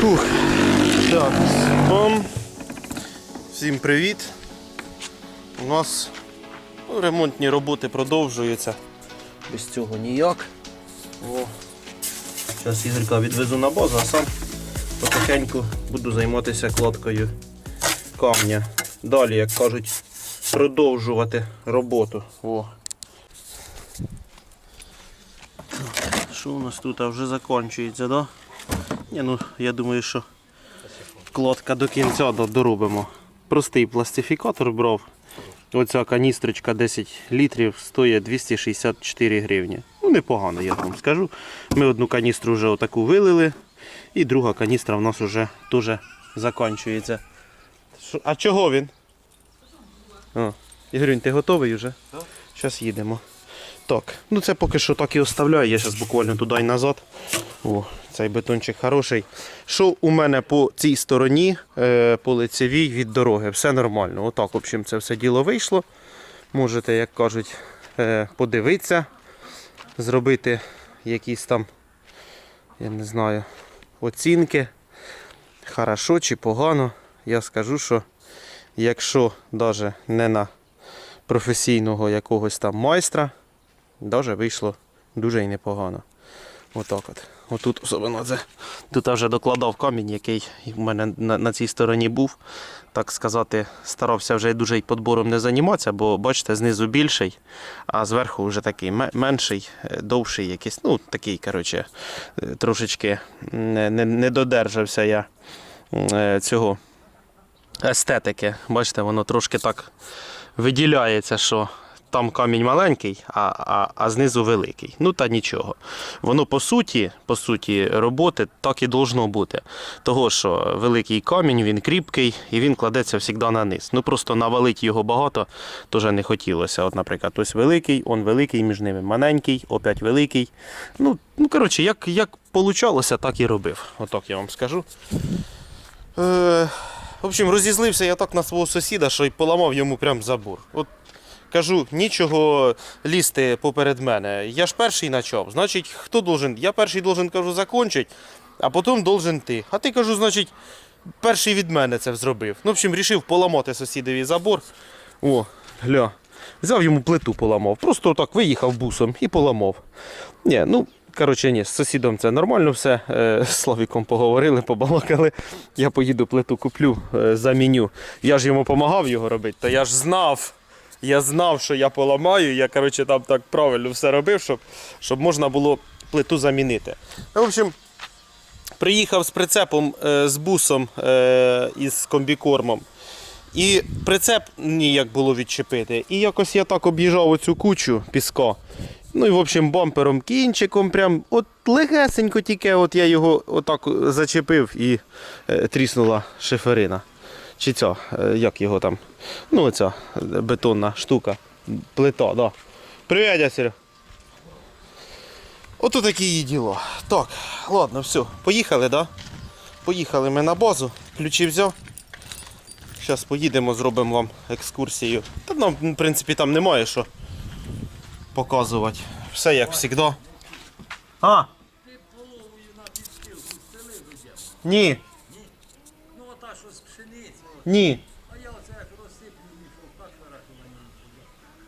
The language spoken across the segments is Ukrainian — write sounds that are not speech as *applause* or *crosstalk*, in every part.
Фух. Так, бом. Всім привіт. У нас ну, ремонтні роботи продовжуються. Без цього ніяк. О. Зараз Ігорка відвезу на базу, а сам потихеньку буду займатися кладкою камня. Далі, як кажуть, продовжувати роботу. О. Що у нас тут а вже закінчується, да? Ні, ну я думаю, що кладка до кінця доробимо. Простий пластифікатор брав. Оця каністрочка 10 літрів стоїть 264 гривні. Ну, непогано, я вам скажу. Ми одну каністру вже отаку вилили, і друга каністра в нас вже теж закінчується. А чого він? О, Ігорюнь, ти готовий вже? Так. Зараз їдемо. Так, ну це поки що так і оставляю. Я зараз буквально туди і назад. О, цей бетончик хороший. Що у мене по цій стороні, е, по лицевій від дороги, все нормально. Отак, в общем, це все діло вийшло. Можете, як кажуть, е, подивитися, зробити якісь там, я не знаю, оцінки. Хорошо чи погано. Я скажу, що якщо навіть не на професійного якогось там майстра, навіть вийшло дуже і непогано. Отак от. Отут особливо це. Тут я вже докладав камінь, який у мене на, на цій стороні був. Так сказати, старався вже дуже й подбором не займатися, бо бачите, знизу більший, а зверху вже такий менший, е, довший якийсь. Ну, такий, коротше, е, трошечки не, не, не додержався я е, цього естетики. Бачите, воно трошки так виділяється, що там камінь маленький, а, а, а знизу великий. Ну та нічого. Воно по суті, по суті роботи так і должно бути. Того, що великий камінь, він кріпкий і він кладеться завжди на низ. Ну просто навалити його багато теж не хотілося. От, наприклад, ось великий, он великий, між ними маленький, опять великий. Ну, ну коротше, як, як получалося, так і робив. Отак я вам скажу. Е, в общем, розізлився я так на свого сусіда, що й поламав йому прям забор. От кажу, нічого лізти поперед мене. Я ж перший почав. Значить, хто должен? Я перший должен, кажу, закончити, а потім должен ти. А ти кажу, значить, перший від мене це зробив. Ну, в общем, рішив поламати сусідові забор. О, гля. Взяв йому плиту поламав. Просто так виїхав бусом і поламав. Ні, ну, коротше, ні, з сусідом це нормально все. Е, З Славіком поговорили, побалакали. Я поїду плиту куплю, е, заміню. Я ж йому допомагав його робити, то я ж знав. Я знав, що я поламаю. Я коротше, там так правильно все робив, щоб, щоб можна було плиту замінити. Ну, В общем, приїхав з прицепом, е, з бусом е, із комбікормом. І прицеп ніяк було відчепити. І якось я так об'їжджав оцю кучу піска. Ну і в общем бампером кінчиком, прям от легесенько тільки от я його отак зачепив і е, тріснула шиферина. Чи ця, як його там? Ну, оця бетонна штука. Плита, да. Привіт, Ясір. Ото такі її діло. Так, ладно, все, поїхали, да? Поїхали ми на базу, ключі взяв. Зараз поїдемо, зробимо вам екскурсію. Та нам, в принципі, там немає що показувати. Все як завжди. А? Ні. Ну, ота що з пшениці, Ні. а я оце як розсиплю мішок, так вираховані.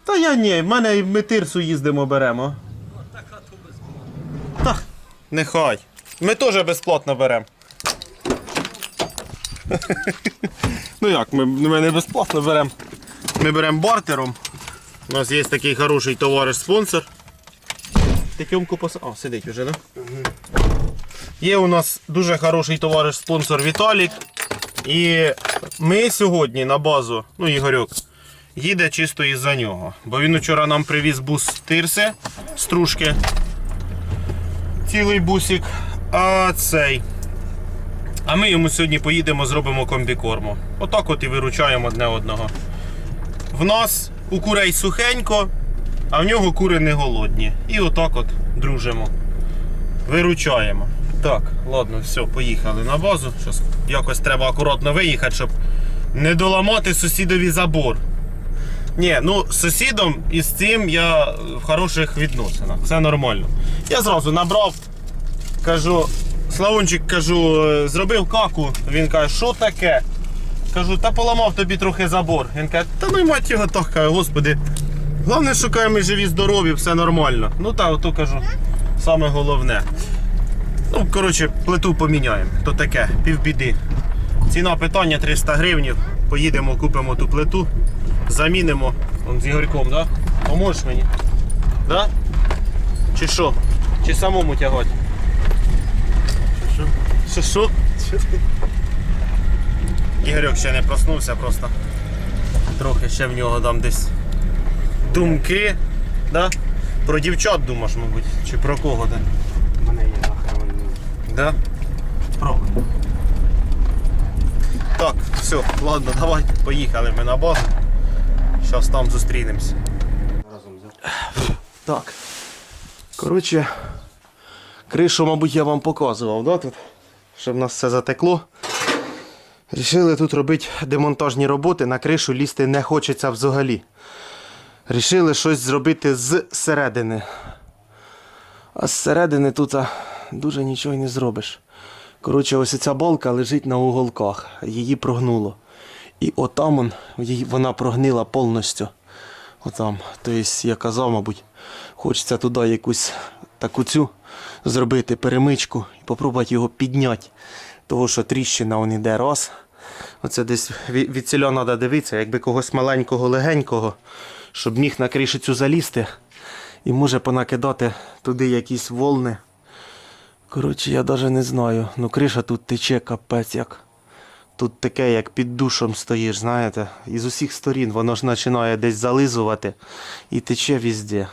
Та я ні, в мене ми тирсу їздимо беремо. Та, нехай. Ми теж безплатно беремо. *laughs* ну як, ми, ми не безплатно беремо. Ми беремо бартером. У нас є такий хороший товариш-спонсор. Ти тьомку пос... О, сидить вже, да? Є у нас дуже хороший товариш-спонсор Віталік. І ми сьогодні на базу, ну Ігорьок, їде чисто із-за нього. Бо він вчора нам привіз бус тирси, стружки цілий бусик. А цей. А ми йому сьогодні поїдемо, зробимо комбікорму. Отак от і виручаємо одне одного. В нас у курей сухенько, а в нього кури не голодні. І отак от дружимо. Виручаємо. Так, ладно, все, поїхали на базу. Щас якось треба акуратно виїхати, щоб не доламати сусідові забор. Ні, ну з сусідом із цим я в хороших відносинах. Все нормально. Я зразу набрав, кажу, Славунчик, кажу, е, зробив каку. Він каже, що таке? Кажу, та поламав тобі трохи забор. Він каже, та ну й мать його так, каже, господи. Головне, ми живі, здорові, все нормально. Ну та, ото кажу, саме головне. Ну, коротше, плиту поміняємо. То таке, півбіди. Ціна питання 300 гривень. Поїдемо, купимо ту плиту, замінимо. Он з Ігорьком, да? Поможеш мені? Да? Чи що? Чи самому тягати? Що що? Ігорьок ще не проснувся просто. Трохи ще в нього там десь думки. Да? Про дівчат думаєш, мабуть, чи про кого ти? У мене є нахрен. Да? Пробуй. Так, все, ладно, давай, поїхали ми на базу. Зараз там взяв. Так. Коротше, кришу, мабуть, я вам показував, да, тут? Щоб в нас все затекло. Рішили тут робити демонтажні роботи, на кришу лізти не хочеться взагалі. Рішили щось зробити з середини. А з середини тут дуже нічого не зробиш. Коротше, ось ця балка лежить на уголках, її прогнуло. І отам он, вона прогнила повністю. Отам. Тобто, я казав, мабуть, хочеться туди якусь таку цю зробити перемичку і попробувати його підняти. Того, що тріщина он іде раз. Оце десь від, від ціля треба дивитися, якби когось маленького, легенького, щоб міг на кришицю залізти і може понакидати туди якісь волни. Коротше, я навіть не знаю. Ну криша тут тече капець як. Тут таке, як під душом стоїш, знаєте, і з усіх сторін воно ж починає десь зализувати і тече везде.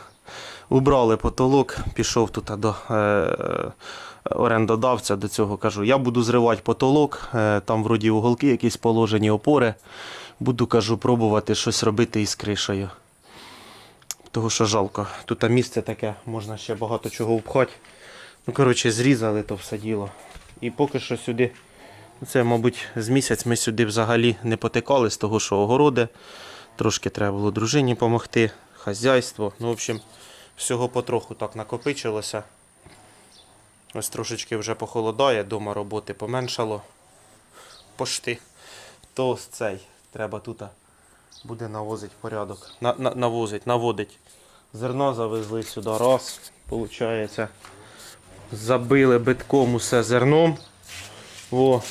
Убрали потолок, пішов тут до е, орендодавця до цього кажу, я буду зривати потолок, е, там вроді уголки якісь положені опори. Буду, кажу, пробувати щось робити із кришею. Того що жалко. Тут місце таке, можна ще багато чого впхати. Ну, коротше, зрізали то все діло. І поки що сюди це, мабуть, з місяць ми сюди взагалі не потикали з того, що огороди. Трошки треба було дружині допомогти, хазяйство. Ну, в общем, всього потроху так накопичилося. Ось трошечки вже похолодає, дома роботи поменшало. Пошти. То цей. Треба тут буде навозити порядок. На, на, навозить, наводить. Зерно завезли сюди раз, виходить. Забили битком усе зерном. О.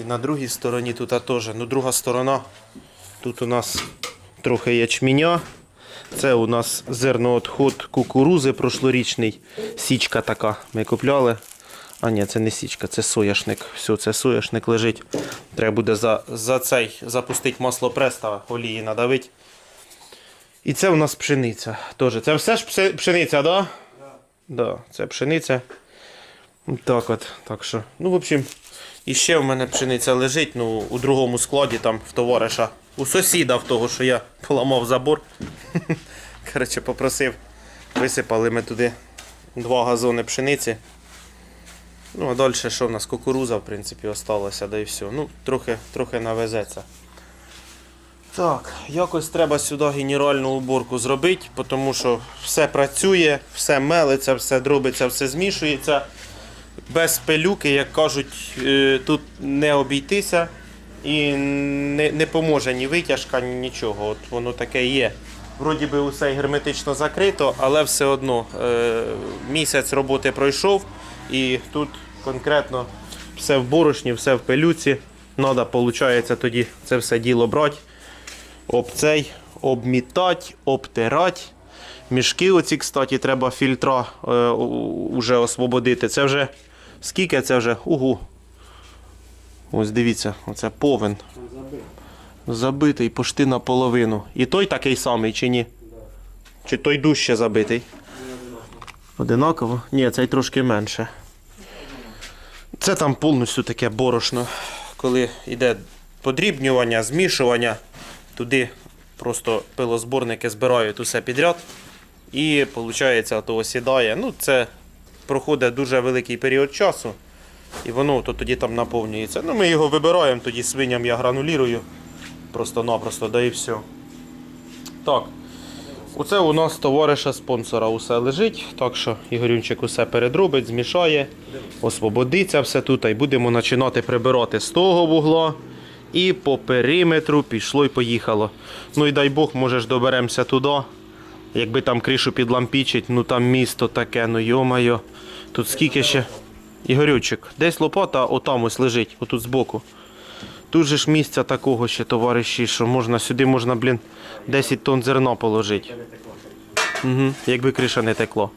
І на другій стороні тут теж. Ну, друга сторона. Тут у нас трохи ячменя. Це у нас зерноотход кукурузи прошлорічний. Січка така. Ми купляли. А ні, це не січка, це сояшник. Все, це сояшник лежить. Треба буде за, за цей запустити маслопрес та олії надавити. І це у нас пшениця. Тоже. Це все ж пше- пшениця, так? Да? Да, це пшениця. Так от, так що. Ну, в общем, і ще в мене пшениця лежить, ну, у другому складі, там, в товариша, у сусіда в того, що я поламав забор. *laughs* Коротше, попросив. Висипали ми туди два газони пшениці. Ну, а далі що в нас? Кукуруза, в принципі, осталося, да і все. Ну, трохи, трохи навезеться. Так, якось треба сюди генеральну уборку зробити, тому що все працює, все мелиться, все дробиться, все змішується. Без пилюки, як кажуть, е, тут не обійтися і не, не поможе ні витяжка, ні нічого. От воно таке є. Вроді би усе герметично закрито, але все одно е, місяць роботи пройшов і тут конкретно все в борошні, все в пилюці. Треба, виходить, тоді це все діло брати об цей обмітати, обтирати. Мішки оці, кстати, треба фільтра е, уже освободити. Це вже скільки це вже? Угу. Ось дивіться, оце повен. Забитий почти наполовину. І той такий самий чи ні? Чи той дужче забитий? Одинаково? Ні, цей трошки менше. Це там повністю таке борошно. Коли йде подрібнювання, змішування, туди просто пилозборники збирають усе підряд. І виходить, то осідає. Ну, це проходить дуже великий період часу. І воно то тоді там наповнюється. Ну, ми його вибираємо, тоді свиням я гранулірую. Просто-напросто, да і все. Так. Оце у нас товариша спонсора усе лежить, так що Ігорюнчик усе передробить, змішає, освободиться все тут, і будемо починати прибирати з того вугла. І по периметру пішло і поїхало. Ну і дай Бог, може ж доберемося туди. Якби там кришу підлампічить, ну там місто таке, ну йомайо. Тут скільки ще. Ігорючик, десь лопата отам ось лежить, отут збоку. Тут же ж місця такого ще, товариші, що можна сюди можна, блін, 10 тонн зерна положити. Угу, якби криша не текло.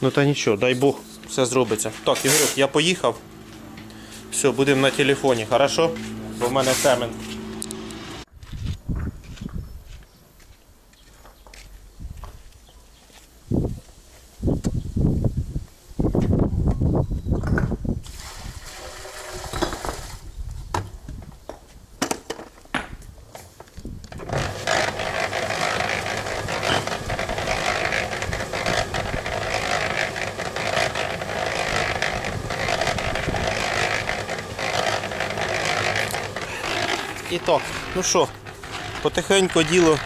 Ну та нічого, дай Бог, все зробиться. Так, Ігорюк, я поїхав. Все, будемо на телефоні, хорошо? Бо в мене семен. І так, ну що, потихеньку діло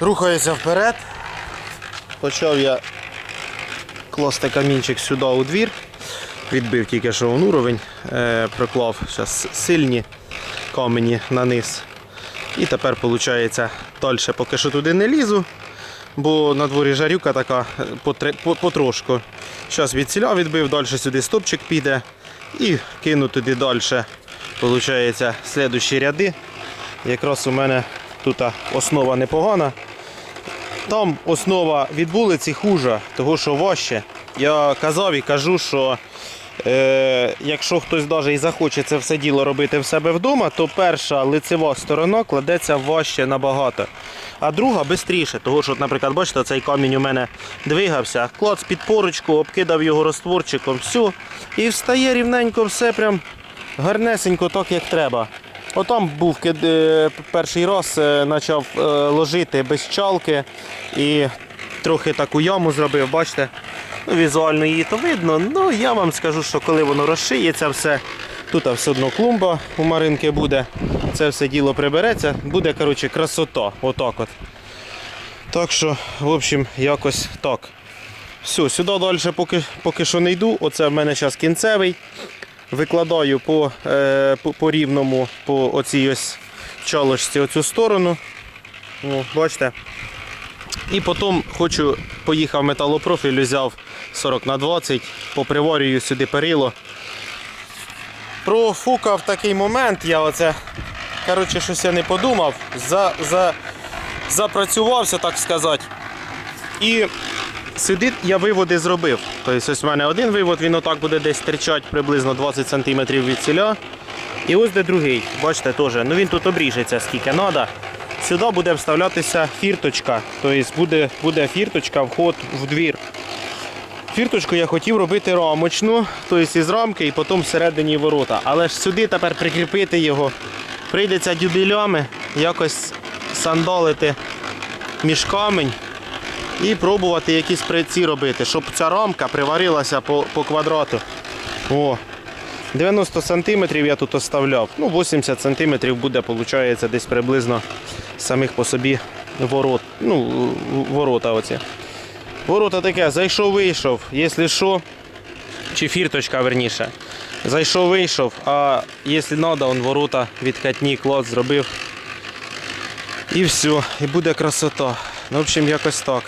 рухається вперед. Почав я класти камінчик сюди у двір. Відбив тільки що он уровень, е, проклав зараз сильні камені на низ. І тепер виходить далі поки що туди не лізу, бо на дворі жарюка така е, потрошку. Зараз від ціля відбив, далі сюди стопчик піде і кину туди далі. Получається, слідущі ряди. Якраз у мене тут основа непогана. Там основа від вулиці хужа, того що важче. Я казав і кажу, що е, якщо хтось навіть і захоче це все діло робити в себе вдома, то перша лицева сторона кладеться важче набагато. А друга швидше. Того що, наприклад, бачите, цей камінь у мене двигався, клац під поручку, обкидав його розтворчиком, все. І встає рівненько все прям гарнесенько, так як треба. Отам був е, перший раз е, почав е, ложити без чалки і трохи таку яму зробив, бачите. Ну, візуально її то видно. Ну я вам скажу, що коли воно розшиється все, тут все одно клумба у Маринки буде, це все діло прибереться, буде коротше, красота. Отак от. Так що, в общем, якось так. Все, сюди далі поки, поки що не йду. Оце в мене зараз кінцевий. Викладаю по, е, по, по рівному по оцій ось чолочці оцю сторону. О, бачите. І потім хочу, поїхав металопрофіль, взяв 40 на 20, поприварюю сюди перило. Профукав такий момент, я оце, коротше, щось я не подумав, за, за, запрацювався, так сказати. І сюди я виводи зробив. Тобто ось в мене один вивод, він отак буде десь стирчати приблизно 20 см від ціля. І ось де другий, бачите, теж. Ну він тут обріжеться скільки треба. Сюди буде вставлятися фірточка. Тобто буде, буде фірточка, вход в двір. Фірточку я хотів робити рамочну, тобто із рамки і потім всередині ворота. Але ж сюди тепер прикріпити його прийдеться дюбелями, якось сандалити між камінь і пробувати якісь приці робити, щоб ця рамка приварилася по, по квадрату. О, 90 сантиметрів я тут оставляв. Ну, 80 сантиметрів буде, виходить, десь приблизно самих по собі ворот. Ну, ворота оці. Ворота таке, зайшов, вийшов, якщо що, чи фірточка верніше. Зайшов, вийшов, а якщо треба, он ворота відкатні, клад зробив. І все, і буде красота. Ну, в общем, якось так.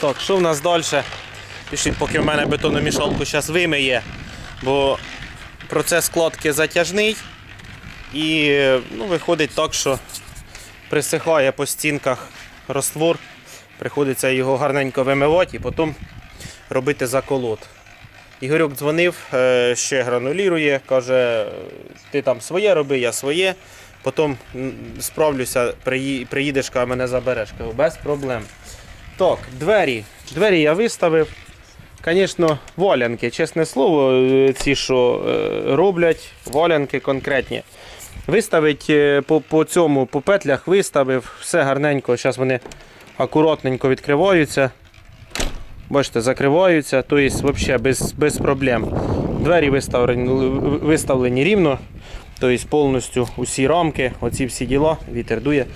Так, що в нас далі? Пішли, поки в мене бетономішалку зараз вимиє, бо процес складки затяжний. І ну, виходить так, що присихає по стінках роствор. Приходиться його гарненько вимивати і потім робити заколот. Ігорьок дзвонив, е, ще гранулірує, каже, ти там своє роби, я своє. Потім справлюся, приїдеш, каже, мене забереш. Кажу, без проблем. Так, двері. Двері я виставив. Звісно, валянки, чесне слово, е, ці, що е, роблять, валянки конкретні. Виставить е, по, по цьому, по петлях виставив, все гарненько. Зараз вони акуратненько відкриваються. Бачите, закриваються, тобто взагалі без, без проблем. Двері виставлені, виставлені рівно, тобто повністю усі рамки, оці всі діла, вітер дує.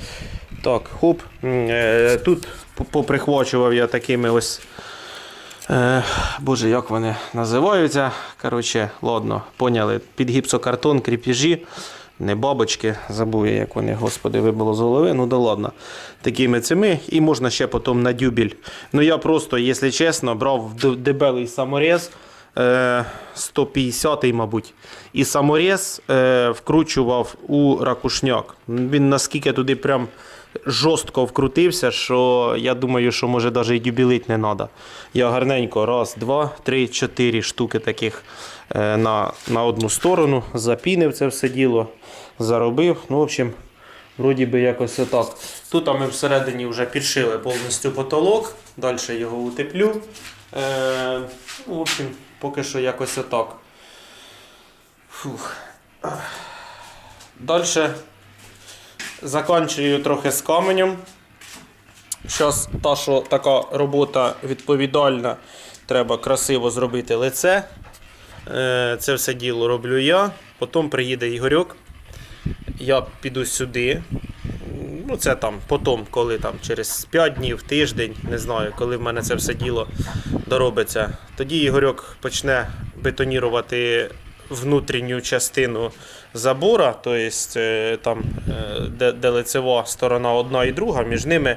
Так, хоп. Е, Тут по- поприхвачував я такими ось. Е, боже, як вони називаються? Коротше, ладно, поняли. Під гіпсокартон, кріпіжі, не бабочки, забув я, як вони, господи, вибило з голови. Ну да ладно. Такими цими. І можна ще потім на дюбель. Ну я просто, якщо чесно, брав дебелий саморез. Е, 150-й, мабуть. І саморез е, вкручував у ракушняк. Він наскільки туди прям жорстко вкрутився, що я думаю, що може навіть і дюбілить не треба. Я гарненько раз, два, три, чотири штуки таких е, на, на одну сторону, запінив це все діло, заробив. Ну, в общем, вроді би якось отак. Тут ми всередині вже підшили повністю потолок, далі його утеплю. Е, ну, в общем, поки що якось отак. Фух. Далі закінчую трохи з каменем. Зараз та, що така робота відповідальна, треба красиво зробити лице. Е, Це все діло роблю я. Потім приїде Ігорьок. Я піду сюди. Ну, це там потім, коли там через 5 днів, тиждень, не знаю, коли в мене це все діло доробиться. Тоді Ігорьок почне бетонірувати внутрішню частину забора, тобто там, е, де, де лицева сторона одна і друга, між ними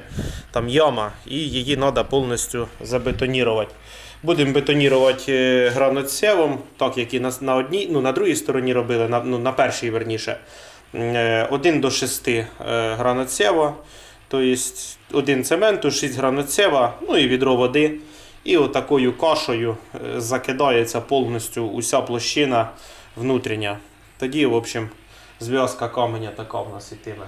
там яма, і її треба повністю забетонірувати. Будемо бетонірувати е, граноцевом, так як і на, на одній, ну на другій стороні робили, на, ну, на першій верніше. 1 до 6 граноцева, тобто один цементу, 6 граноцева, ну і відро води. І отакою кашею е, закидається повністю уся площина внутрішня. Тоді, в общем, зв'язка каменя така в нас ітиме.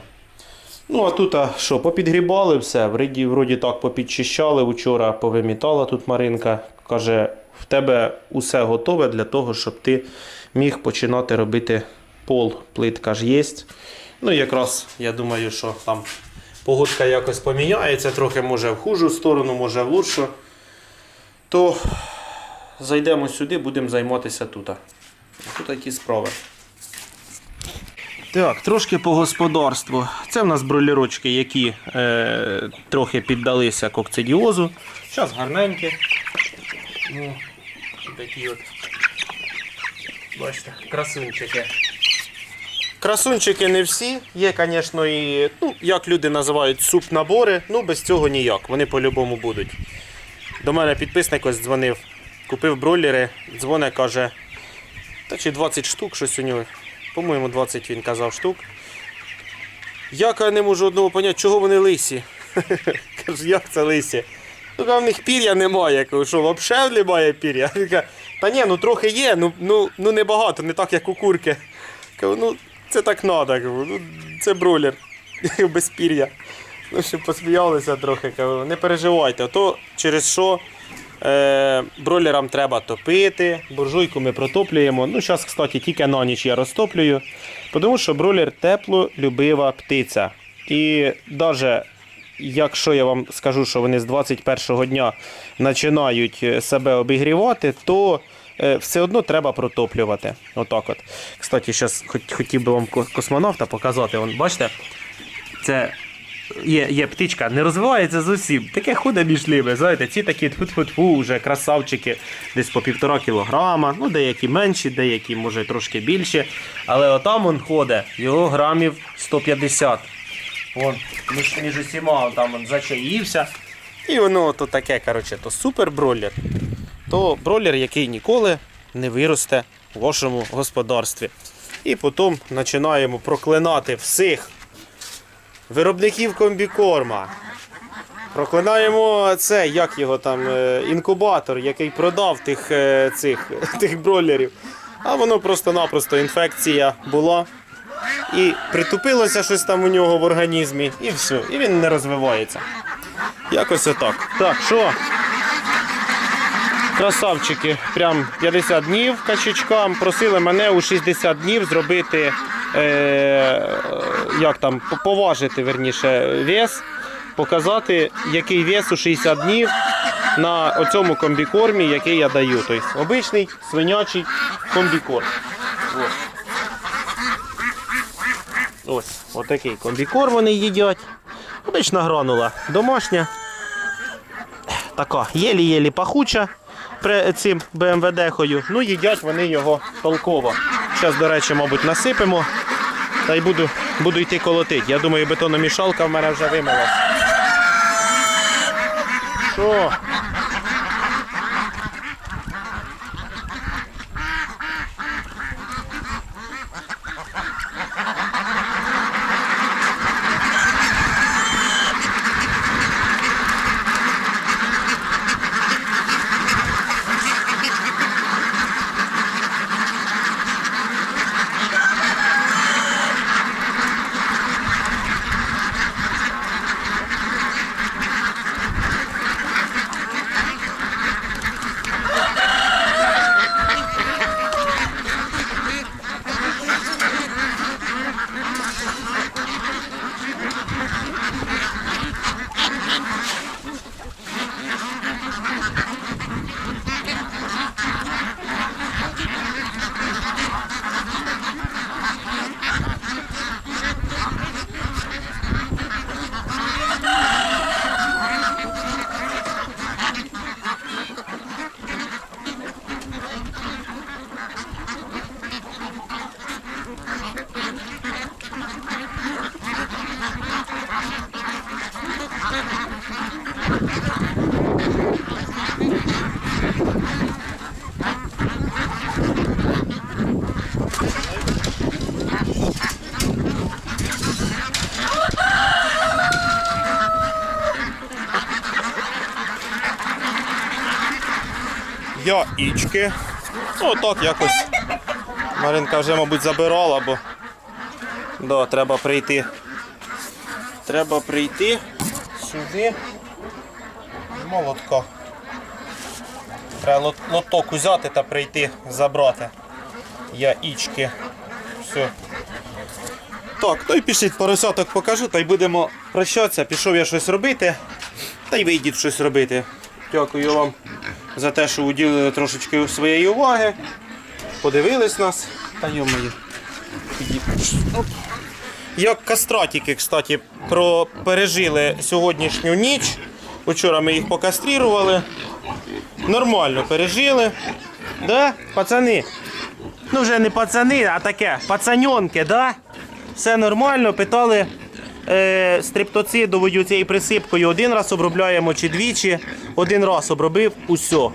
Ну, а тут, а що, попідгрібали все, вроді, вроді так попідчищали. Вчора повимітала тут Маринка. Каже, в тебе усе готове для того, щоб ти міг починати робити пол. Плитка ж є. Ну, якраз я думаю, що там погодка якось поміняється, трохи може в хужу сторону, може в лучшу. То зайдемо сюди, будемо займатися тут. Тут ті справи. Так, трошки по господарству. Це в нас бролірочки, які е, трохи піддалися кокцидіозу. Зараз гарненькі. Ну, такі от. Бачите, красунчики. Красунчики не всі. Є, звісно, і, ну, як люди називають, суп-набори. Ну, без цього ніяк. Вони по-любому будуть. До мене підписник ось дзвонив, купив бройлери, дзвоне, каже, та чи 20 штук щось у нього. По-моєму, 20 він казав штук. Як я не можу одного поняти, чого вони лисі? *laughs* Кажу, як це лисі? Ну, в них пір'я немає. Що взагалі немає пір'я? *laughs* Та ні, ну трохи є, ну, ну, ну небагато, не так, як у курки. Кажу, ну це так треба, ну, це бройлер *laughs* без пір'я. Ну, щоб посміялися трохи, не переживайте, то через що е, бройлерам треба топити, буржуйку ми протоплюємо. Ну, зараз, кстати, тільки на ніч я розтоплюю, тому що бройлер теплолюбива птиця. І навіть якщо я вам скажу, що вони з 21-го дня починають е, себе обігрівати, то все одно треба протоплювати. Отак от. Кстати, зараз хотів би вам космонавта показати. Вон, бачите? Це є, є птичка, не розвивається зовсім. Таке худе між ними. Знаєте, ці такі тфу-тфу-тфу, вже красавчики, десь по півтора кілограма. Ну, деякі менші, деякі, може, трошки більше. Але отам він ходить, його грамів 150. Вон, між, між усіма там він зачаївся. І воно то таке, коротше, то супер бройлер, то бройлер, який ніколи не виросте в вашому господарстві. І потім починаємо проклинати всіх виробників комбікорма. Проклинаємо це, як його там, е, інкубатор, який продав тих, е, цих, *laughs* тих бройлерів. А воно просто-напросто інфекція була. І притупилося щось там у нього в організмі, і все. І він не розвивається. Якось отак. Так, що? Красавчики, прям 50 днів качечкам. Просили мене у 60 днів зробити, е, як там, поважити верніше, вес, показати, який вес у 60 днів на оцьому комбікормі, який я даю. Тобто обичний свинячий комбікорм. Ось. Ось, отакий комбікорм вони їдять. Обична гранула домашня. Така, єлі-єлі пахуча цим БМВД-хою. Ну, їдять вони його толково. Зараз, до речі, мабуть, насипемо. Та й буду, буду йти колотити. Я думаю, бетономішалка в мене вже вимилась. Що? Яєчки. Ну, так якось. Маринка вже, мабуть, забирала, бо да, треба прийти. Треба прийти сюди. з Молотка. Треба лот- лоток взяти та прийти забрати. Яєчки. Все. Так, то й пішіть поросяток покажу, та й будемо прощатися. Пішов я щось робити. Та й вийдіть щось робити. Дякую вам за те, що уділили трошечки своєї уваги. Подивились нас. Та йомаю. Як кастратики, кстати, про пережили сьогоднішню ніч. Вчора ми їх покастрірували. Нормально пережили. Да, пацани? Ну вже не пацани, а таке, пацаньонки, да? Все нормально, питали стриптоцидовою цією присипкою один раз обробляємо чи двічі. Один раз обробив усьо.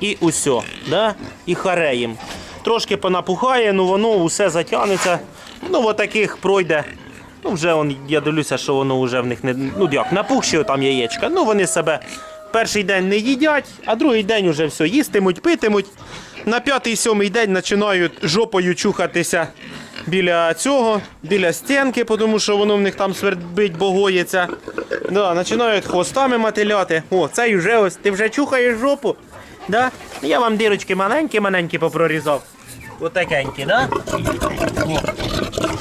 І усьо. Да? І хареєм. Трошки понапухає, ну воно усе затягнеться. Ну, отаких пройде. Ну, вже он, я дивлюся, що воно вже в них не. Ну як, напухші там яєчка. Ну вони себе перший день не їдять, а другий день вже все їстимуть, питимуть. На п'ятий-сьомий день починають жопою чухатися біля цього, біля стінки, тому що воно в них там свербить, богоїться. Да, починають хвостами мотиляти. О, цей вже ось, ти вже чухаєш жопу. Да? Я вам дірочки маленькі-маленькі попрорізав. Отакенькі, да? О.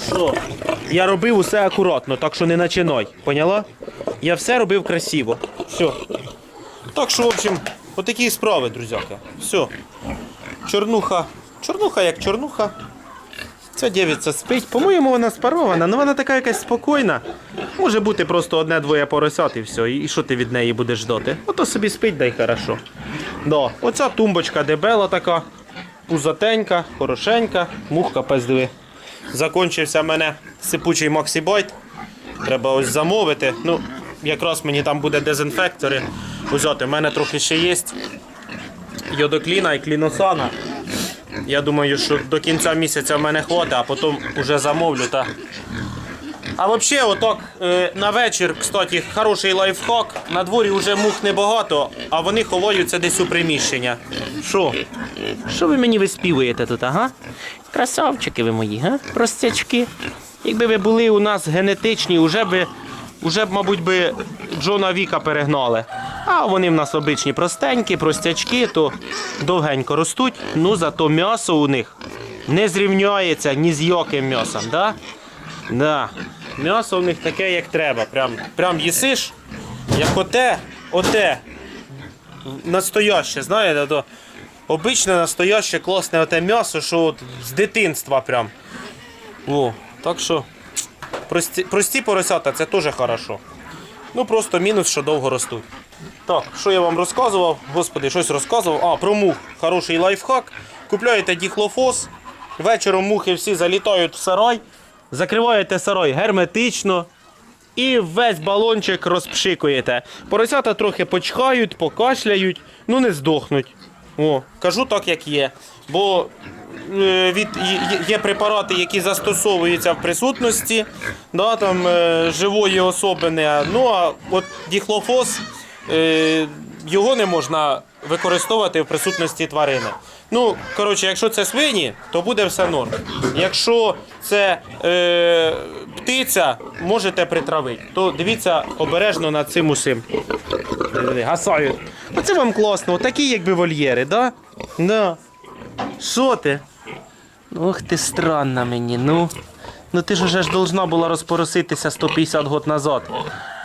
Що? Я робив усе акуратно, так що не починай. Поняла? Я все робив красиво. Все. Так що, в общем, отакі справи, друзяки. Все. Чорнуха. Чорнуха як чорнуха. Ця дівця спить. По-моєму, вона спарована, але вона така якась спокійна. Може бути просто одне-двоє поросят і все. І що ти від неї будеш ждати? Ото собі спить, да й хорошо. Да. Оця тумбочка дебела така, пузатенька, хорошенька, мухка пиздиви. Закончився в мене сипучий Максібайт. Треба ось замовити. Ну, якраз мені там буде дезінфектори взяти. У мене трохи ще є йодокліна і кліносана. Я думаю, що до кінця місяця в мене хватить, а потім вже замовлю. Та... А взагалі, отак е, на вечір, кстати, хороший лайфхак. На дворі вже мух небагато, а вони ховаються десь у приміщення. Що? Що ви мені виспівуєте тут, ага? Красавчики ви мої, га? Простячки. Якби ви були у нас генетичні, вже б, вже б, мабуть, би Джона Віка перегнали. А вони в нас обичні простенькі, простячки, то довгенько ростуть. Ну зато м'ясо у них не зрівняється ні з яким м'ясом, да? Да. М'ясо у них таке, як треба. Прям, прям їсиш, як оте, оте. Настояще, знаєте, то обичне настояще класне оте м'ясо, що от з дитинства прям. О, так що прості, прості поросята це теж хорошо. Ну просто мінус, що довго ростуть. Так, що я вам розказував? Господи, щось розказував. А, про мух. Хороший лайфхак. Купляєте діхлофос. Вечором мухи всі залітають в сарай. Закриваєте сарай герметично. І весь балончик розпшикуєте. Поросята трохи почхають, покашляють, ну не здохнуть. О, кажу так, як є. Бо е, від, є- препарати, які застосовуються в присутності да, там, е, живої особини. Ну а от діхлофос, е, його не можна використовувати в присутності тварини. Ну, коротше, якщо це свині, то буде все норм. Якщо це е, птиця, можете притравити. То дивіться обережно над цим усім. Гасають. Оце вам класно, такі якби вольєри, да? Да. Що ти? Ох ти странна мені, ну. Ну ти ж уже ж должна була розпороситися 150 год назад.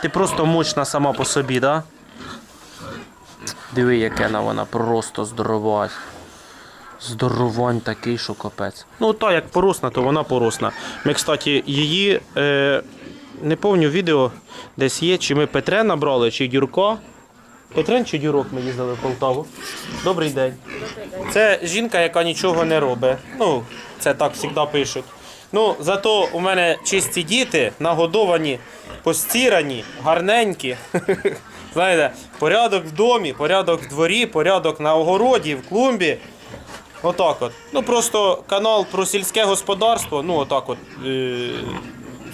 Ти просто мощна сама по собі, да? Диви, яке на вона просто здорова. Здоровань такий, що капець. Ну, та як поросна, то вона поросна. Ми, кстати, її е, не пам'ятаю відео десь є, чи ми Петре набрали, чи Дюрко. Петрен чи Дюрок ми їздили в Полтаву. Добрий день. Це жінка, яка нічого не робить. Ну, це так завжди пишуть. Ну, зато у мене чисті діти, нагодовані, постірані, гарненькі. *laughs* Знаєте, порядок в домі, порядок в дворі, порядок на огороді, в клумбі. Отак от. Ну просто канал про сільське господарство, ну отак от. Е-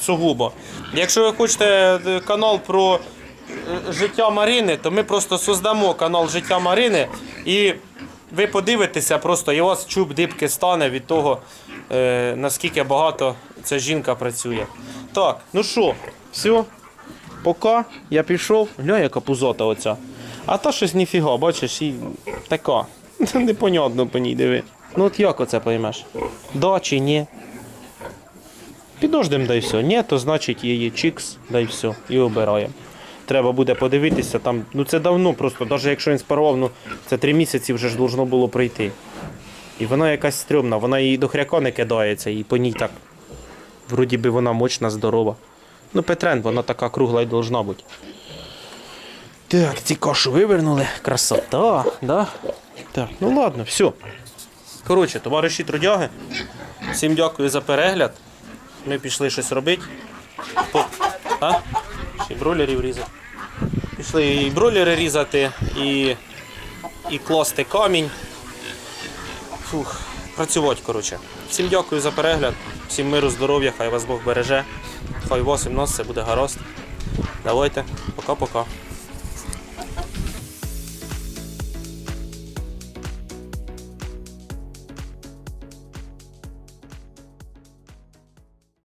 сугубо. Якщо ви хочете е, канал про е, життя Марини, то ми просто создамо канал Життя Марини і ви подивитеся просто, і у вас чуб дибки стане від того, е, наскільки багато ця жінка працює. Так, ну що, все. Пока я пішов, гля, яка пузота оця. А та щось ніфіга, бачиш, і така. *laughs* Непонятно по ній диви. Ну от як оце поймеш? Да чи ні? Підождем, да й все. Ні, то значить її чікс, да й все. І обираємо. Треба буде подивитися там. Ну це давно просто, навіть якщо він спарував, ну це три місяці вже ж должно було пройти. І вона якась стрьомна, вона їй до хряка не кидається, і по ній так. Вроді би вона мощна, здорова. Ну, Петрен, вона така кругла й должна бути. Так, ці кашу вивернули. Красота, да? Так, ну ладно, все. Коротше, товариші трудяги, всім дякую за перегляд. Ми пішли щось робити. По... А? Ще й бройлерів різати. Пішли і бройлери різати, і, і класти камінь. Фух, працювати, коротше. Всім дякую за перегляд, всім миру, здоров'я, хай вас Бог береже. Хай восім нос, і все буде гаразд. Давайте, пока-пока.